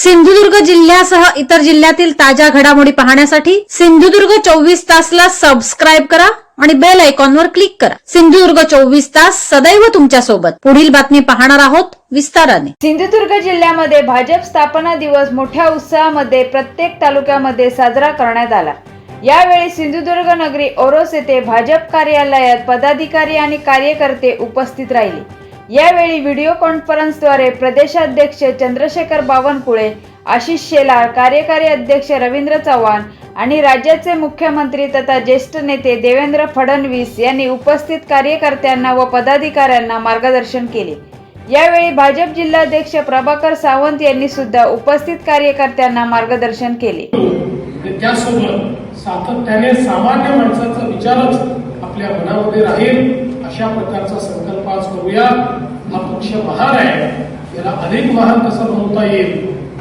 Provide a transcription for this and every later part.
सिंधुदुर्ग जिल्ह्यासह इतर जिल्ह्यातील ताज्या घडामोडी पाहण्यासाठी सिंधुदुर्ग चोवीस तासला सबस्क्राईब करा आणि बेल आयकॉनवर क्लिक करा. सिंधुदुर्ग चोवीस तास सदैव तुमच्यासोबत पुढील बातमी पाहणार आहोत विस्ताराने. सिंधुदुर्ग जिल्ह्यामध्ये भाजप स्थापना दिवस मोठ्या उत्साहामध्ये प्रत्येक तालुक्यामध्ये साजरा करण्यात आला. यावेळी सिंधुदुर्ग नगरी ओरोस येथे भाजप कार्यालयात पदाधिकारी आणि कार्यकर्ते उपस्थित राहिले. यावेळी व्हिडिओ कॉन्फरन्सद्वारे प्रदेशाध्यक्ष चंद्रशेखर बावनकुळे आशिष शेलार कार्यकारी अध्यक्ष रवींद्र चव्हाण आणि राज्याचे मुख्यमंत्री तथा ज्येष्ठ नेते देवेंद्र फडणवीस यांनी उपस्थित कार्यकर्त्यांना व पदाधिकाऱ्यांना मार्गदर्शन केले. यावेळी भाजप जिल्हाध्यक्ष प्रभाकर सावंत यांनी सुद्धा उपस्थित कार्यकर्त्यांना मार्गदर्शन केले. त्यासोबत सातत्याने सामान्य माणसाचा विचारच आपल्या मनामध्ये राहील. अशा प्रकारचा संकल्प आज करूया. हा पक्ष महान आहे. याला अनेक महान कसं बनवता येईल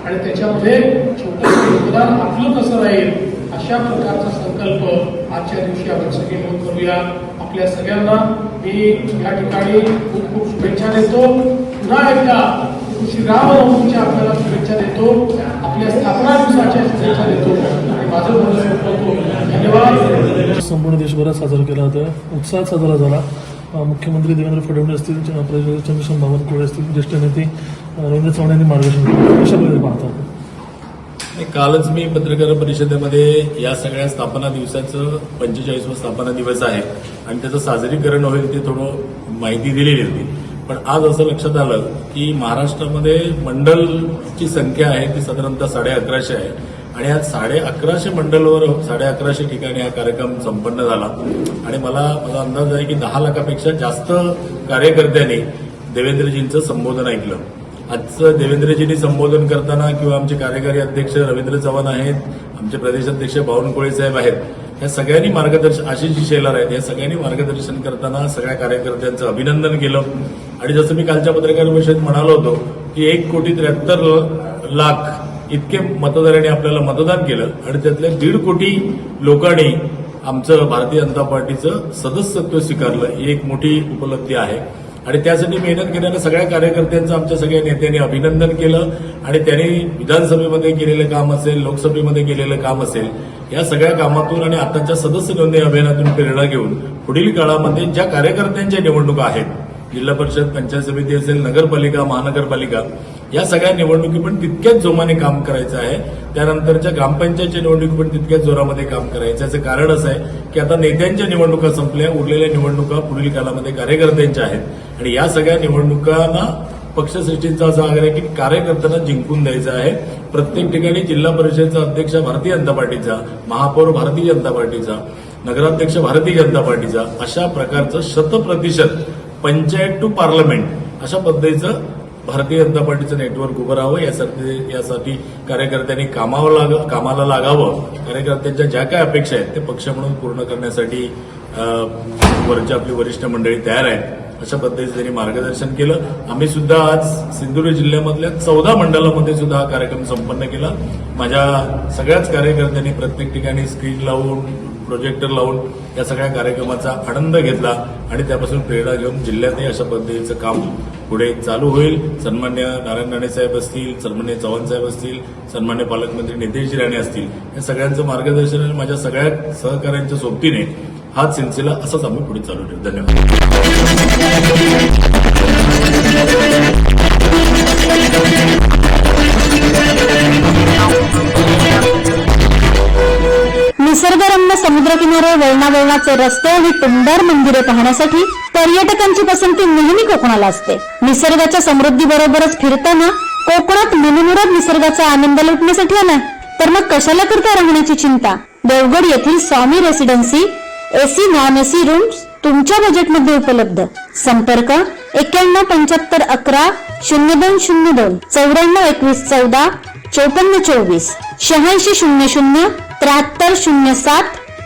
आणि त्याच्यामध्ये छोटंसं योगदान आपलं कसं राहील अशा प्रकारचा संकल्प आजच्या दिवशी आपण सगळे मिळून करूया. आपल्या सगळ्यांना मी या ठिकाणी खूप खूप शुभेच्छा देतो. पुन्हा एकदा श्रीरामनवमीच्या आपल्याला शुभेच्छा देतो. आपल्या स्थापना दिवसाच्या शुभेच्छा देतो. आणि माझं धन्यवाद. संपूर्ण देशभरात साजरा केला होता. उत्साहात साजरा झाला. मुख्यमंत्री देवेंद्र फडणवीस असतील च- चंद्रशेखर बावनकुळे असतील. ज्येष्ठ नेते रवींद्र चव्हाण यांनी मार्गदर्शन केलं. कशा प्रकारे पाहतात कालच मी पत्रकार परिषदेमध्ये या सगळ्या स्थापना दिवसाचं पंचेचाळीसवा स्थापना दिवस आहे आणि त्याचं साजरीकरण होईल ते थोडं माहिती दिलेली होती. पण आज असं लक्षात आलं की महाराष्ट्रामध्ये मंडलची संख्या आहे ती साधारणतः साडे अकराशे आहे. आणि आज साडे अकराशे मंडलवर साडे अकराशे ठिकाणी हा कार्यक्रम संपन्न झाला. आणि मला माझा अंदाज आहे की दहा लाखापेक्षा जास्त कार्यकर्त्यांनी देवेंद्रजींचं संबोधन ऐकलं. आजचं देवेंद्रजींनी संबोधन करताना किंवा आमचे कार्यकारी अध्यक्ष रवींद्र चव्हाण आहेत आमचे प्रदेशाध्यक्ष बावनकुळे साहेब आहेत या सगळ्यांनी मार्गदर्शन आशिषजी शेलार आहेत या सगळ्यांनी मार्गदर्शन करताना सगळ्या कार्यकर्त्यांचं अभिनंदन केलं. आणि जसं मी कालच्या पत्रकार परिषदेत म्हणालो होतो की एक कोटी त्र्याहत्तर लाख इतके मतदारांनी आपल्याला मतदान केलं आणि त्यातल्या दीड कोटी लोकांनी आमचं भारतीय जनता पार्टीचं सदस्यत्व स्वीकारलं. ही एक मोठी उपलब्धी आहे. आणि त्यासाठी मेहनत केलेल्या सगळ्या कार्यकर्त्यांचं आमच्या सगळ्या नेत्यांनी अभिनंदन केलं आणि त्यांनी विधानसभेमध्ये केलेलं काम असेल लोकसभेमध्ये केलेलं काम असेल या सगळ्या कामातून आणि आताच्या सदस्य नोंदणी अभियानातून प्रेरणा घेऊन पुढील काळामध्ये ज्या कार्यकर्त्यांच्या निवडणुका आहेत जिल्हा परिषद पंचायत समिती असेल नगरपालिका महानगरपालिका या सगळ्या निवडणुकी पण तितक्याच जोमाने काम करायचं आहे. त्यानंतरच्या ग्रामपंचायतच्या निवडणुकी पण तितक्याच जोरामध्ये काम करायचं याचं कारण असं आहे की आता नेत्यांच्या निवडणुका संपल्या उरलेल्या निवडणुका पुढील काळामध्ये कार्यकर्त्यांच्या आहेत. आणि या सगळ्या निवडणुकांना पक्षश्रेष्ठींचा असा आग्रह आहे की कार्यकर्त्यांना जिंकून द्यायचं आहे. प्रत्येक ठिकाणी जिल्हा परिषदेचा अध्यक्ष भारतीय जनता पार्टीचा महापौर भारतीय जनता पार्टीचा नगराध्यक्ष भारतीय जनता पार्टीचा अशा प्रकारचं शतप्रतिशत पंचायत टू पार्लमेंट अशा पद्धतीचं भारतीय जनता पार्टीचं नेटवर्क उभं राहावं. यासाठी यासाठी कार्यकर्त्यांनी कामावर लाग कामाला लागावं. कार्यकर्त्यांच्या ज्या काय अपेक्षा आहेत ते पक्ष म्हणून पूर्ण करण्यासाठी वरची आपली वरिष्ठ मंडळी तयार आहेत. अशा पद्धतीचं त्यांनी मार्गदर्शन केलं. आम्ही सुद्धा आज सिंधुदुर्ग जिल्ह्यामधल्या चौदा मंडळामध्ये सुद्धा हा कार्यक्रम संपन्न केला. माझ्या सगळ्याच कार्यकर्त्यांनी प्रत्येक ठिकाणी स्क्रीन लावून प्रोजेक्टर लावून या सगळ्या कार्यक्रमाचा आनंद घेतला आणि त्यापासून प्रेरणा घेऊन जिल्ह्यातही अशा पद्धतीचं काम पुढे चालू होईल. सन्मान्य नारायण राणे साहेब असतील सन्मान्य चव्हाण साहेब असतील सन्मान्य पालकमंत्री नितेशजी राणे असतील या सगळ्यांचं मार्गदर्शन आणि माझ्या सगळ्या सहकाऱ्यांच्या सोबतीने हाच सिलसिला असाच आम्ही पुढे चालू ठेवू. धन्यवाद. निसर्गरम्य समुद्रकिनारे वळणावळणाचे रस्ते आणि टुंबर मंदिरे पाहण्यासाठी पर्यटकांची पसंती नेहमी कोकणाला असते. निसर्गाच्या समृद्धी बरोबरच फिरताना कोकणात मनमुराद निसर्गाचा आनंद लुटण्यासाठी आला. तर मग कशाला करता राहण्याची चिंता? देवगड येथील Swami residency AC non AC rooms तुमच्या बजेटमध्ये उपलब्ध. संपर्क एक्क्याण्णव पंच्याहत्तर अकरा शून्य दोन शून्य दोन चौऱ्याण्णव एकवीस चौदा चौपन्न चोवीस शहाऐंशी शून्य शून्य त्र्याहत्तर शून्य सात